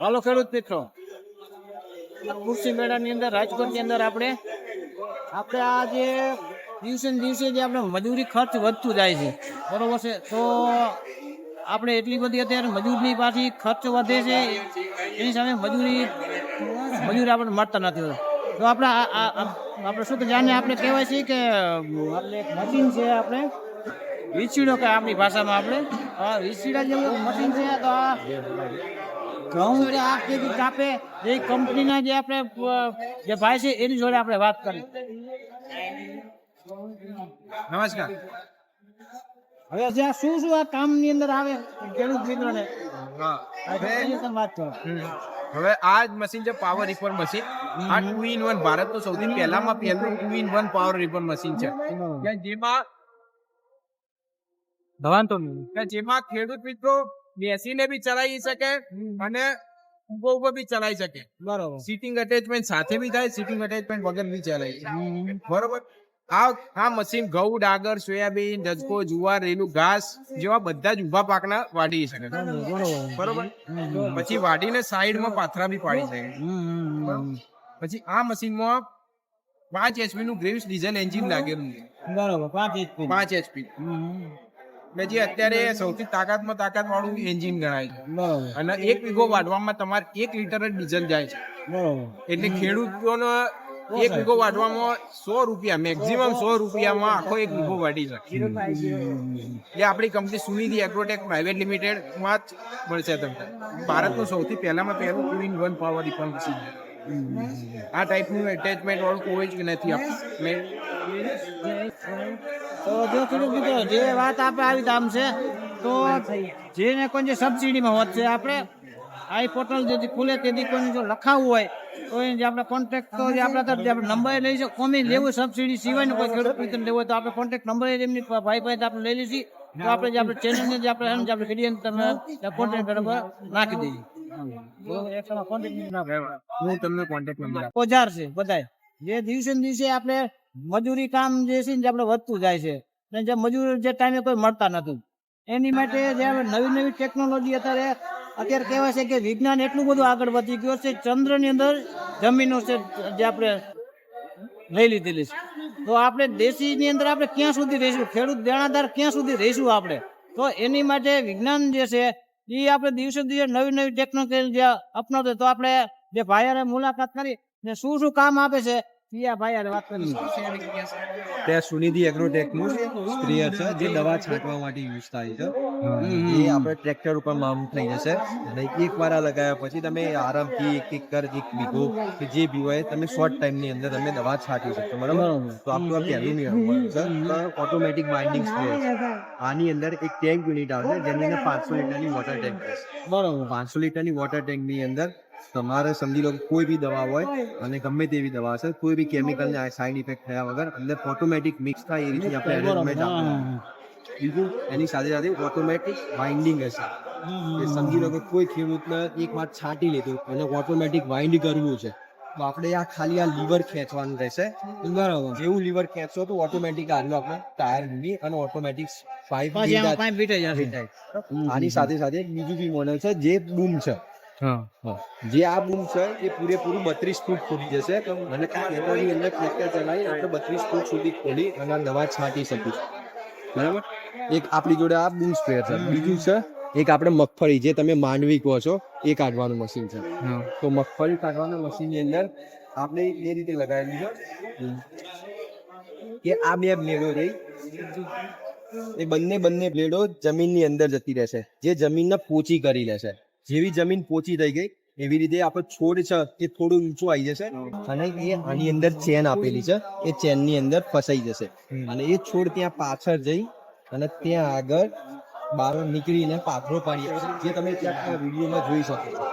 હાલો ખેડૂત મિત્રો. કૃષિ મેળાની અંદર, રાજકોટની અંદર આપણે આપણે આ જે દિવસે ને દિવસે જે આપણે મજૂરી ખર્ચ વધતું જાય છે, બરોબર છે? તો આપણે એટલી બધી અત્યારે મજૂરની પાછી ખર્ચ વધે છે, એની સામે મજૂરી મજૂરી આપણને મળતા નથી તો આપણે આપણે શું કે જાણે આપણે કહેવાય છે કે, આપણે એક મશીન છે આપણે, વીછીડો કે આપણી ભાષામાં આપણે વીછીડા જેવું મશીન છે, તો આ ઘઉં આ કેવી કાપે એ કંપનીના જે આપણે જે ભાઈ છે એની જોડે આપણે વાત કરી. નમસ્કાર. હવે જ્યાં શું શું આ કામની અંદર આવે ખેડૂત મિત્રોને? હવે વાત કરો. હમ. હવે આ જ મશીન છે પાવર રિપોર્ટ મશીન આ ટુ ઇન વન ભારતનું સૌથી પહેલામાં પહેલું two in one power report machine છે. જેમાં ધવાન તો કે જેમાં ખેડૂત મિત્રો બેસીને બી ચલાવી શકે અને ઊભો ઊભો બી ચલાવી શકે. બરોબર. સીટિંગ અટેચમેન્ટ સાથે બી થાય સીટિંગ અટેચમેન્ટ વગર બી ચલાવી બરોબર? આ આ મશીન ઘઉં ડાગર સોયાબીન ધજકો જુવાર રેલું ઘાસ જેવા બધા જ ઊભા પાકના વાઢી શકે. બરોબર? પછી વાઢીને સાઈડમાં પાથરા બી પાડી શકે. પછી આ મશીનમાં પાંચ એચપી નું ગ્રેવ્સ ડીઝલ એન્જિન લાગેલું છે. બરોબર પાંચ એચપી પાંચ એચપી એટલે જે અત્યારે સૌથી તાકાતમાં તાકાત વાળું એન્જિન ગણાય છે. અને એક વીઘો વાઢવામાં તમારે એક લીટર જ ડીઝલ જાય છે. એટલે ખેડૂતોનો એક વીઘો વાઢવામાં સો રૂપિયા મેક્સિમમ સો રૂપિયામાં આખો એક વીઘો વાઢી શકે. એ આપણી કંપની સુનિધિ એગ્રોટેક પ્રાઇવેટ લિમિટેડમાં જ મળશે તમને. ભારતનું સૌથી પહેલામાં પહેલું two in one power refund machine છે આ ટાઈપનું એટેચમેન્ટ વાળું કોઈ જ નથી આપણે તો જો ખેડૂત મિત્રો જે વાત આપણે આવી દામ છે. તો જેને કોઈ જે સબસિડીમાં હોત છે આપણે આઈ પોર્ટલ જેથી ખુલે તેથી કોઈને જો લખાવવું હોય તો એને જે આપણે કોન્ટેક્ટ તો જે આપણા તરફથી આપણે નંબર લઈ છે કોમી લેવું સબસિડી સિવાયનો કોઈ ખેડૂત મિત્ર લેવું હોય તો આપણે કોન્ટેક્ટ નંબર એમની ભાઈ ભાઈ આપણે લઈ લઈશી. તો આપણે જે આપણે ચેનલને જે આપણે જે આપણે વીડિયો તમે કોન્ટેક્ટ બરાબર નાખી દઈએ. હું તમને કોન્ટેક્ટ નંબર ઓજાર છે બધાય. જે દિવસે દિવસે આપણે મજૂરી કામ જે છે ને આપણે વધતું જાય છે અને જે મજૂર જે ટાઈમે કોઈ મળતા નથી એની માટે જે નવી નવી ટેકનોલોજી અત્યારે અત્યારે કહેવાય છે કે વિજ્ઞાન એટલું બધું આગળ વધી ગયું છે, ચંદ્રની અંદર જમીનો છે જે આપણે લઈ લીધેલી છે. તો આપણે દેશીની અંદર આપણે ક્યાં સુધી રહીશું? ખેડૂત દેણાદાર ક્યાં સુધી રહીશું આપણે? તો એની માટે વિજ્ઞાન જે છે એ આપણે દિવસે દિવસે નવી નવી ટેકનોલોજી જે અપનાવતો તો આપણે જે ભાઈઓને મુલાકાત કરી ને શું શું કામ આપે છે એ ભાઈ વાત કરી ત્યાં સુનિધિ એગ્રોટેકનું સ્પ્રેયર છે જે દવા છાંટવા માટે યુઝ થાય છે. એ આપણે ટ્રેક્ટર ઉપર માઉન્ટ થઈ જશે. અને એક વાર લગાવ્યા પછી તમે આરામથી એક એક કર એક બીઘો કે જે બી હોય તમે શોર્ટ ટાઈમની અંદર તમે દવા છાંટી શકશો બરાબર? તો આપણું આ પહેલું નિયમ છે. ઓટોમેટિક બાઇન્ડિંગ આની અંદર એક ટેન્ક યુનિટ આવશે જેની અંદર પાંચસો લીટરની વોટર ટેન્ક બરોબર. પાંચસો લીટરની વોટર ટેન્કની અંદર તમારે સમજી લો કે કોઈ બી દવા હોય અને ગમે તેવી દવા હશે કોઈ બી કેમિકલ ને સાઇડ ઇફેક્ટ થયા વગર અંદર ઓટોમેટિક મિક્સ થાય એ રીતે આપણે આપવાનું. બીજું એની સાથે સાથે ઓટોમેટિક બાઇન્ડિંગ હશે. એ સમજી લો કે કોઈ ખેડૂતને એક વાર છાંટી લીધું અને ઓટોમેટિક વાઇન્ડ કરવું છે. તો આપણે આ ખાલી આ લીવર ખેંચવાનું રહેશે. બરાબર. જેવું લીવર ખેંચશો તો ઓટોમેટિક આનું આપણે ટાયર મૂકી અને ઓટોમેટિક જશે. આની સાથે સાથે બીજું બી મોડેલ છે જે બૂમ છે. જે આ બૂમ છે એ પૂરેપૂરું બત્રીસ ફૂટ ખોલી જશે. અને એની અંદર ટ્રેક્ટર ચલાવી આપણે બત્રીસ ફૂટ સુધી ખોલી અને નવા છાંટી શકીશું. બરાબર? એક આપણી જોડે આ બૂમ સ્પ્રેયર છે. બીજું છે એક આપણે મગફળી જે તમે માંડવી કહો છો એ કાઢવાનું મશીન છે. તો મગફળી કાઢવાના મશીનની અંદર આપણે એ રીતે લગાવેલી છે. કે આ બે બ્લેડો રહી. એ બંને બંને બ્લેડો જમીનની અંદર જતી રહેશે. જે જમીનને પોચી કરી લેશે. જેવી જમીન પોચી થઈ ગઈ એવી રીતે આપણો છોડ છે એ થોડું ઊંચું આવી જશે અને એ આની અંદર ચેન આપેલી છે એ ચેનની અંદર ફસાઈ જશે. અને એ છોડ ત્યાં પાછળ જઈ અને ત્યાં આગળ બહાર નીકળીને પાથરો પાડી જે તમે ત્યાં વિડીયોમાં જોઈ શકો છો.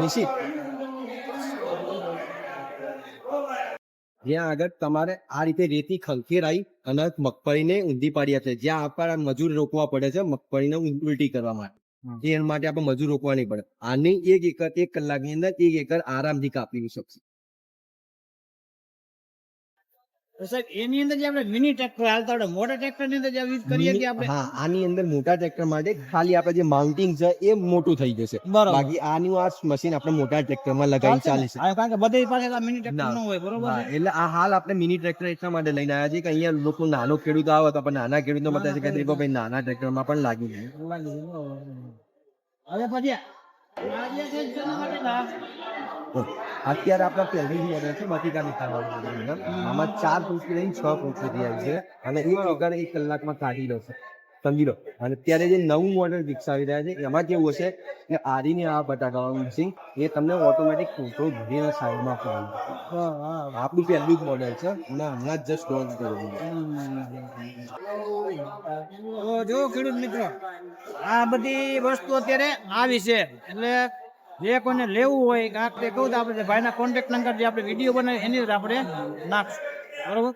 નિશ્ચિત જ્યાં આગળ તમારે આ રીતે રેતી ખંખેરાઈ અને મગફળીને ઊંધી પાડ્યા છે જ્યાં આપણે મજૂર રોકવા પડે છે મગફળીને ઉલટી કરવા માટે. એના માટે આપણે મજૂર રોકવાની પડે. આની એક એકર, એક કલાકની અંદર એક એકર આરામથી કાપી શકશે. સાહેબ એની અંદર જે આપણે મિની ટ્રેક્ટર હાલતા હોય મોટા ટ્રેક્ટરની અંદર જે યુઝ કરીએ કે આપણે? હા આની અંદર મોટા ટ્રેક્ટર માટે ખાલી આપણે જે માઉન્ટિંગ છે એ મોટું થઈ જશે. બરોબર. બાકી આનું આ મશીન આપણે મોટા ટ્રેક્ટરમાં લગાવી ચાલે છે કારણ કે બધી પાસે આ મિની ટ્રેક્ટર ન. હોય બરોબર એટલે આ હાલ આપણે મિની ટ્રેક્ટર એટલા માટે લઈને આવ્યા છીએ કે અહીંયા લોકો નાનો ખેડૂત આવે તો આપણે નાના ખેડૂતો બતાવે છે કે ભાઈ નાના ટ્રેક્ટરમાં પણ લાગી જાય. હવે પછી અત્યારે આપણા પહેલી મોડેલ છે બટીકા નીકળવાનું આમાં ચાર પૃથ્વી લઈને છ પૃથ્વી આવી છે અને એ વગર એક કલાકમાં કાઢી લો છે. સમજી લો. અને અત્યારે જે નવું મોડેલ વિકસાવી રહ્યા છે એમાં કેવું હશે કે આરીને આ બટાકાવાનું મશીન એ તમને ઓટોમેટિક ફોટો ભરીને સાઈડમાં પાડે. આપણું પહેલું જ મોડેલ છે. અને હમણાં જસ્ટ લોન્ચ કર્યું. જો ખેડૂત મિત્રો. આ બધી વસ્તુ અત્યારે આવી છે. એટલે જે કોને લેવું હોય કે આ તે કહું તો આપણે ભાઈના કોન્ટેક્ટ નંબર જે આપણે વીડિયો બનાવીએ એની અંદર આપણે નાખશું. બરોબર?